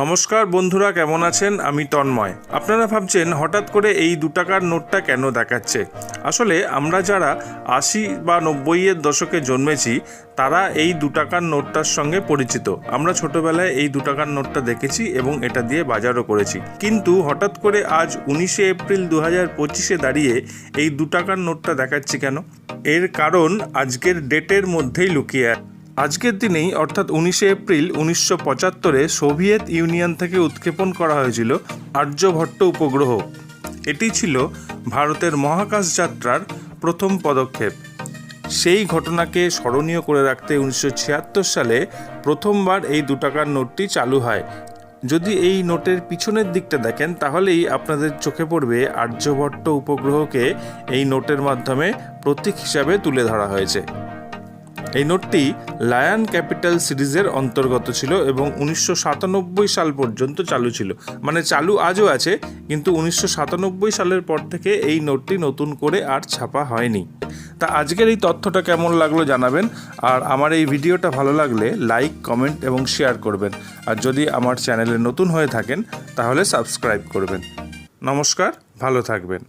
নমস্কার বন্ধুরা, কেমন আছেন? আমি তন্ময়। আপনারা ভাবছেন, হঠাৎ করে এই দু টাকার নোটটা কেন দেখাচ্ছে? আসলে আমরা যারা আশি বা নব্বইয়ের দশকে জন্মেছি, তারা এই দু টাকার নোটটার সঙ্গে পরিচিত। আমরা ছোটবেলায় এই দু টাকার নোটটা দেখেছি এবং এটা দিয়ে বাজারও করেছি। কিন্তু হঠাৎ করে আজ উনিশে এপ্রিল দু হাজার পঁচিশে দাঁড়িয়ে এই দু টাকার নোটটা দেখাচ্ছি কেন? এর কারণ আজকের ডেটের মধ্যেই লুকিয়ে আজকের দিনেই, অর্থাৎ উনিশে এপ্রিল উনিশশো পঁচাত্তরে, সোভিয়েত ইউনিয়ন থেকে উৎক্ষেপণ করা হয়েছিল আর্যভট্ট উপগ্রহ। এটি ছিল ভারতের মহাকাশ যাত্রার প্রথম পদক্ষেপ। সেই ঘটনাকে স্মরণীয় করে রাখতে উনিশশো ছিয়াত্তর সালে প্রথমবার এই দু টাকার নোটটি চালু হয়। যদি এই নোটের পিছনের দিকটা দেখেন, তাহলেই আপনাদের চোখে পড়বে আর্যভট্ট উপগ্রহকে এই নোটের মাধ্যমে প্রতীক হিসাবে তুলে ধরা হয়েছে। এই নোটটি লায়ন ক্যাপিটাল সিরিজের অন্তর্গত ছিল এবং উনিশশো সাতানব্বই সাল পর্যন্ত চালু ছিল। মানে চালু আজও আছে, কিন্তু উনিশশো সাতানব্বই সালের পর থেকে এই নোটটি নতুন করে আর ছাপা হয়নি। তা আজকের এই তথ্যটা কেমন লাগল জানাবেন, আর আমার এই ভিডিওটা ভালো লাগলে লাইক, কমেন্ট এবং শেয়ার করবেন। আর যদি আমার চ্যানেলে নতুন হয়ে থাকেন, তাহলে সাবস্ক্রাইব করবেন। নমস্কার, ভালো থাকবেন।